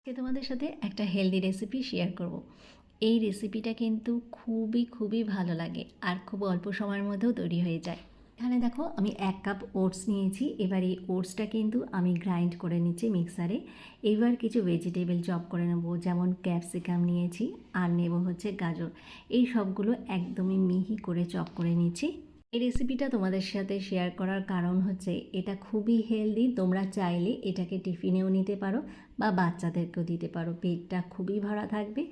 আজকে তোমাদের সাথে একটা হেলদি রেসিপি শেয়ার করব। এই রেসিপিটা কিন্তু খুবই খুবই ভালো লাগে আর খুব অল্প সময়ের মধ্যেও তৈরি হয়ে যায়। এখানে দেখো, আমি এক কাপ ওটস নিয়েছি। এবার এই ওটসটা কিন্তু আমি গ্রাইন্ড করে নিচ্ছি মিক্সারে এবার কিছু ভেজিটেবল চপ করে নেব, যেমন ক্যাপসিকাম নিয়েছি আর নেব হচ্ছে গাজর। এই সবগুলো একদমই মিহি করে চপ করে নিচ্ছি। এই রেসিপিটা তোমাদের সাথে শেয়ার করার কারণ হচ্ছে, এটা খুবই হেলদি তোমরা চাইলে এটাকে টিফিনেও নিতে পারো বা বাচ্চাদেরকেও দিতে পারো। পেটটা খুবই ভরা থাকবে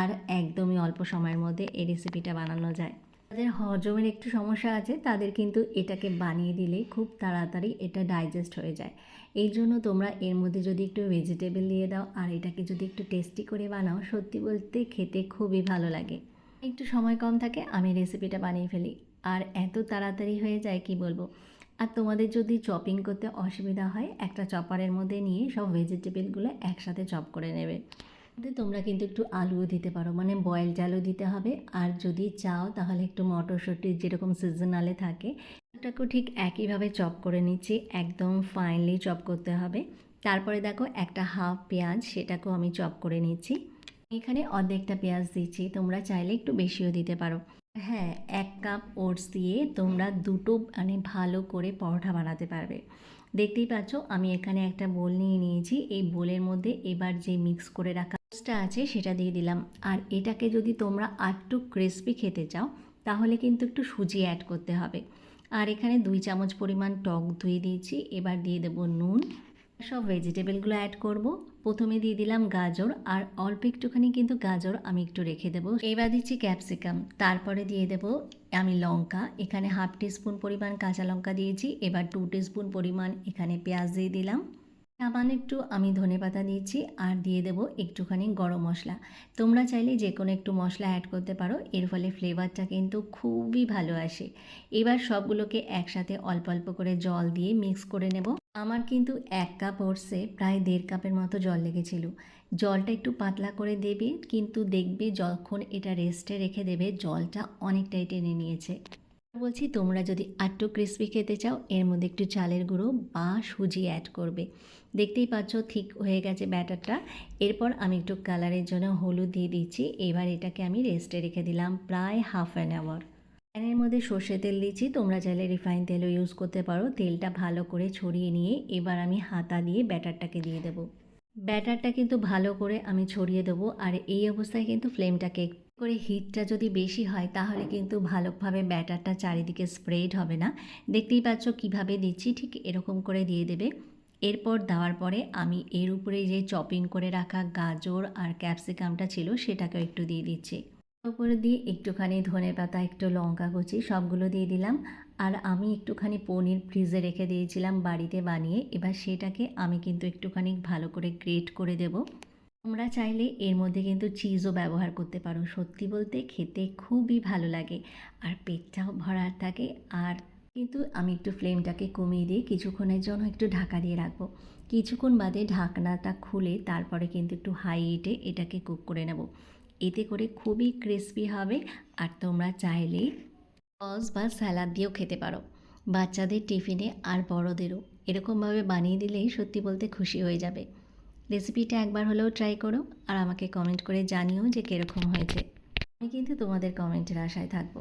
আর একদমই অল্প সময়ের মধ্যে এই রেসিপিটা বানানো যায়। যাদের হজমের একটু সমস্যা আছে, তাদের কিন্তু এটাকে বানিয়ে দিলে খুব তাড়াতাড়ি এটা ডাইজেস্ট হয়ে যায়। এই জন্য তোমরা এর মধ্যে যদি একটু ভেজিটেবল দিয়ে দাও আর এটাকে যদি একটু টেস্টি করে বানাও, সত্যি বলতে খেতে খুবই ভালো লাগে। একটু সময় কম থাকে, আমি রেসিপিটা বানিয়ে ফেলি। আর এত তাড়াতাড়ি হয়ে যায় কি বলব? আর তোমাদের যদি চপিং করতে অসুবিধা হয়, একটা চপারের মধ্যে নিয়ে সব ভেজিটেবলগুলো একসাথে চপ করে নেবে। তোমরা কিন্তু একটু আলুও দিতে পারো মানে বয়েলড আলু দিতে হবে। আর যদি চাও তাহলে একটু মটরশুঁটি যেরকম সিজনালে থাকে, ওটাকেও ঠিক একইভাবে চপ করে নিচ্ছি, একদম ফাইনলি চপ করতে হবে। তারপরে দেখো একটা হাফ পেঁয়াজ, সেটাকেও আমি চপ করে নিচ্ছি। এখানে অর্ধেকটা পেঁয়াজ দিচ্ছি, তোমরা চাইলে একটু বেশিও দিতে পারো। হ্যাঁ এক কাপ ওটস দিয়ে তোমরা দুটো মানে ভালো করে পরোটা বানাতে পারবে। দেখতেই পাচ্ছ, আমি এখানে একটা বোল নিয়ে নিয়েছি। এই বোলের মধ্যে এবার যে মিক্স করে রাখা ওটসটা আছে, সেটা দিয়ে দিলাম। আর এটাকে যদি তোমরা আরটু ক্রিসপি খেতে চাও, তাহলে কিন্তু একটু সুজি অ্যাড করতে হবে। আর এখানে দুই চামচ পরিমাণ টক ধুয়ে দিয়েছি। এবার দিয়ে দেবো নুন। সব ভেজিটেবলগুলো অ্যাড করব। প্রথমে দিয়ে দিলাম গাজর, আর অল্প একটুখানি কিন্তু গাজর আমি একটু রেখে দেবো। এবার দিচ্ছি ক্যাপসিকাম তারপরে দিয়ে দেবো আমি লঙ্কা, এখানে হাফ টিস্পুন পরিমাণ কাঁচা লঙ্কা দিয়েছি, এবার টু টিস্পুন পরিমাণ এখানে পেঁয়াজ দিয়ে দিলাম। সামান্য একটু, আমি ধনে পাতা দিয়েছি আর দিয়ে দেব একটুখানি গরম মশলা। তোমরা চাইলে যে কোনো একটু মশলা অ্যাড করতে পারো, এর ফলে ফ্লেভারটা কিন্তু খুবই ভালো আসে। এবার সবগুলোকে একসাথে অল্প অল্প করে জল দিয়ে মিক্স করে নেব। আমার কিন্তু এক কাপ ওটসে প্রায় দেড় কাপের মতো জল লেগেছিল। জলটা একটু পাতলা করে দেবে, কিন্তু দেখবে যখন এটা রেস্টে রেখে দেবে, জলটা অনেকটাই টেনে নিয়েছে। বলছি, তোমরা যদি আটটু ক্রিসপি খেতে চাও, এর মধ্যে একটু চালের গুঁড়ো বা সুজি অ্যাড করবে। দেখতেই পাচ্ছ, ঠিক হয়ে গেছে ব্যাটারটা। এরপর আমি একটু কালারের জন্য হলুদ দিয়ে দিচ্ছি। এবার এটাকে আমি রেস্টে রেখে দিলাম প্রায় হাফ অ্যান আওয়ার প্যানের মধ্যে সর্ষে তেল দিচ্ছি। তোমরা চাইলে রিফাইন তেলও ইউজ করতে পারো। তেলটা ভালো করে ছড়িয়ে নিয়ে এবার আমি হাতা দিয়ে ব্যাটারটাকে দিয়ে দেবো। ব্যাটারটা কিন্তু ভালো করে আমি ছড়িয়ে দেবো আর এই অবস্থায় কিন্তু ফ্লেমটাকে করে হিটটা যদি বেশি হয়, তাহলে কিন্তু ভালোভাবে ব্যাটারটা চারিদিকে স্প্রেড হবে না। দেখতেই পাচ্ছ কীভাবে দিচ্ছি, ঠিক এরকম করে দিয়ে দেবে। এরপর দেওয়ার পরে আমি এর উপরে যে চপিং করে রাখা গাজর আর ক্যাপসিকামটা ছিল, সেটাকেও একটু দিয়ে দিচ্ছি। উপরে দিয়ে একটুখানি ধনে পাতা, একটু লঙ্কা কুচি সবগুলো দিয়ে দিলাম। আর আমি একটুখানি পনির ফ্রিজে রেখে দিয়েছিলাম বাড়িতে বানিয়ে। এবার সেটাকে আমি কিন্তু একটুখানি ভালো করে গ্রেট করে দেব। তোমরা চাইলে এর মধ্যে কিন্তু চিজও ব্যবহার করতে পারো। সত্যি বলতে খেতে খুবই ভালো লাগে। আর পেটটাও ভরার থাকে। আর কিন্তু আমি একটু ফ্লেমটাকে কমিয়ে দিয়ে কিছুক্ষণের জন্য একটু ঢাকা দিয়ে রাখব। কিছুক্ষণ বাদে ঢাকনাটা খুলে তারপরে কিন্তু একটু হাই হিটে এটাকে কুক করে নেব। এতে করে খুবই ক্রিসপি হবে আর তোমরা চাইলেই সস বা স্যালাড দিয়েও খেতে পারো। বাচ্চাদের টিফিনে আর বড়দেরও। এরকমভাবে বানিয়ে দিলেই সত্যি বলতে খুশি হয়ে যাবে। রেসিপিটা একবার হলেও ট্রাই করো আর আমাকে কমেন্ট করে জানিও যে কীরকম হয়েছে। আমি কিন্তু তোমাদের কমেন্টের আশায় থাকব।